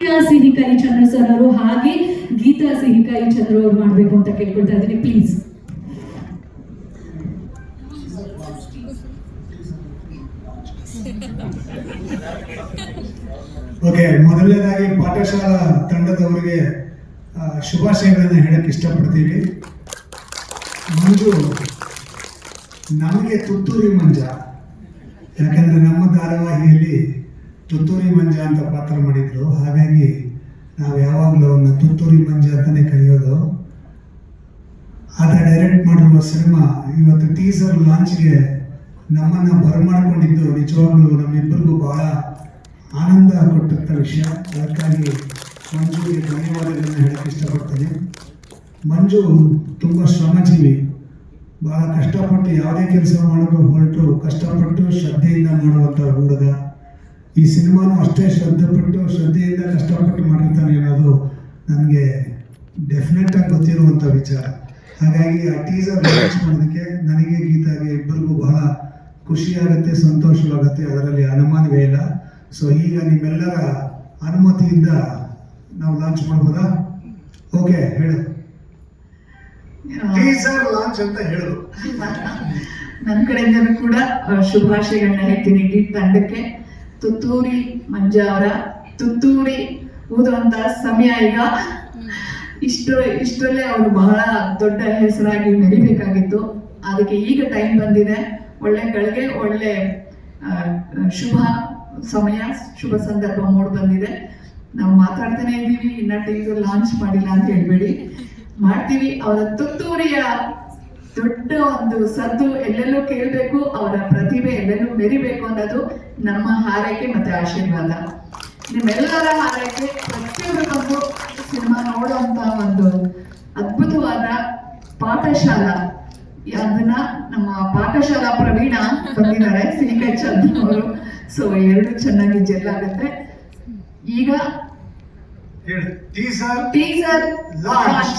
ಸಿಹಿಕಾಯಿ ಚಂದ್ರ sir ಅವರು ಹಾಗೆ ಗೀತಾ ಸಿಹಿಕಾಯಿ ಚಂದ್ರ ಅವರು ಮಾಡಬೇಕು ಅಂತ ಕೇಳ್ಕೊಳ್ತಾ ಇದ್ದೀನಿ. ಪ್ಲೀಸ್ ಓಕೆ ಮೊದಲನೇದಾಗಿ ಪಾಠಶಾಲಾ ತಂಡದವರಿಗೆ ಶುಭಾಶಯಗಳನ್ನು ಹೇಳಕ್ಕೆ ಇಷ್ಟಪಡ್ತೀವಿ ಮಂಜು, ನಮಗೆ ತುತ್ತೂರಿ ಮಂಜ, ಯಾಕಂದ್ರೆ ನಮ್ಮ ಧಾರಾವಾಹಿಯಲ್ಲಿ ತುತ್ತೂರಿ ಮಂಜ ಅಂತ ಪಾತ್ರ ಮಾಡಿದ್ರು. ಹಾಗಾಗಿ ನಾವು ಯಾವಾಗಲೂ ಅವನ್ನ ತುತ್ತೂರಿ ಮಂಜ ಅಂತಲೇ ಕರೆಯೋದು. ಆತ ಡೈರೆಕ್ಟ್ ಮಾಡಿರುವ ಸಿನಿಮಾ ಇವತ್ತು ಟೀಸರ್ ಲಾಂಚ್ಗೆ ನಮ್ಮನ್ನ ಬರಮಾಡ್ಕೊಂಡಿದ್ದು ನಿಜವಾಗ್ಲೂ ನಮ್ಮಿಬ್ಬರಿಗೂ ಬಹಳ ಆನಂದ ಕೊಟ್ಟಂಥ ವಿಷಯ. ಅದಕ್ಕಾಗಿ ಮಂಜುಗೆ ಧನ್ಯವಾದಗಳನ್ನು ಹೇಳಕ್ಕೆ ಇಷ್ಟಪಡ್ತೇನೆ. ಮಂಜು ತುಂಬ ಶ್ರಮಜೀವಿ. ಬಹಳ ಕಷ್ಟಪಟ್ಟು ಯಾವುದೇ ಕೆಲಸ ಮಾಡೋಕ್ಕೂ ಹೊರಟು ಕಷ್ಟಪಟ್ಟು ಶ್ರದ್ಧೆಯಿಂದ ಮಾಡುವಂಥ ಹುಡುಗ. ಈ ಸಿನಿಮಾನು ಅಷ್ಟೇ ಶ್ರದ್ಧೆಪಟ್ಟು, ಶ್ರದ್ಧೆಯಿಂದ ಕಷ್ಟಪಟ್ಟು ಮಾಡಿರ್ತಾನೆ ಅನ್ನೋದು ನನಗೆ ಡೆಫಿನೆಟ್ ಆಗಿ ಗೊತ್ತಿರುವಂಥ ವಿಚಾರ. ಹಾಗಾಗಿ ಆ ಟೀಸರ್ ಲಾಂಚ್ ಮಾಡೋದಕ್ಕೆ ನನಗೆ ಗೀತಾಗೆ ಇಬ್ಬರಿಗೂ ಬಹಳ ಖುಷಿಯಾಗುತ್ತೆ, ಸಂತೋಷವಾಗುತ್ತೆ, ಅದರಲ್ಲಿ ಅನುಮಾನವೇ ಇಲ್ಲ. ಸೊ ಈಗ ನಿಮ್ಮೆಲ್ಲರ ಅನುಮತಿಯಿಂದ ನಾವು ಲಾಂಚ್ ಮಾಡ್ಬೋದಾ? ಓಕೆ ಹೇಳು. ಟೀಸರ್ ಲಾಂಚ್ ಅಂತ ಹೇಳು. ನನ್ನ ಕಡೆಯಿಂದಲೂ ಕೂಡ ಶುಭಾಶಯಗಳನ್ನ ಹೇಳ್ತೀನಿ. ಇಡೀ ತಂಡಕ್ಕೆ ತುತ್ತೂರಿ ಮಂಜ ಅವರ ತುತ್ತೂರಿ ಊದುವಂತ ಸಮಯ ಈಗ. ಇಷ್ಟು ಇಷ್ಟರಲ್ಲೇ ಅವರು ಬಹಳ ದೊಡ್ಡ ಹೆಸರಾಗಿ ಮೆರಿಬೇಕಾಗಿತ್ತು. ಅದಕ್ಕೆ ಈಗ ಟೈಮ್ ಬಂದಿದೆ. ಒಳ್ಳೆ ಗಳಿಗೆ ಒಳ್ಳೆ ಶುಭ ಸಮಯ ಶುಭ ಸಂದರ್ಭ ಮೂಡ್ ಬಂದಿದೆ. ನಾವು ಮಾತಾಡ್ತಾನೆ ಇದ್ದೀವಿ. ಇನ್ನ ಟೀಸರ್ ಲಾಂಚ್ ಮಾಡಿಲ್ಲ ಅಂತ ಹೇಳ್ಬೇಡಿ. ಮಾಡ್ತೀವಿ. ಅವರ ತುತ್ತೂರಿಯ ದೊಡ್ಡ ಒಂದು ಸದ್ದು ಎಲ್ಲೆಲ್ಲೂ ಕೇಳಬೇಕು ಅವರ ಪ್ರತಿಭೆ ಎಲ್ಲೆಲ್ಲೂ ಮೆರಿಬೇಕು ಅನ್ನೋದು ನಮ್ಮ ಹಾರೈಕೆ ಮತ್ತೆ ಆಶೀರ್ವಾದ. ನಿಮ್ಮೆಲ್ಲರ ಹಾರೈಕೆ ಪ್ರತಿಯೊಬ್ಬರು ಬಂದು ಸಿನಿಮಾ ನೋಡುವಂತ ಒಂದು ಅದ್ಭುತವಾದ ಪಾಠಶಾಲಾ. ಅದನ್ನ ನಮ್ಮ ಪಾಠಶಾಲಾ ಪ್ರವೀಣ ಬಂದಿದ್ದಾರೆ ಸಿನಿಕಾಯ್ ಚಂದ್ರ ಅವರು. ಸೊ ಎರಡು ಚೆನ್ನಾಗಿ ಜೆಲ್ ಆಗುತ್ತೆ. ಈಗ ಟೀಸರ್ ಟೀಸರ್ Launch.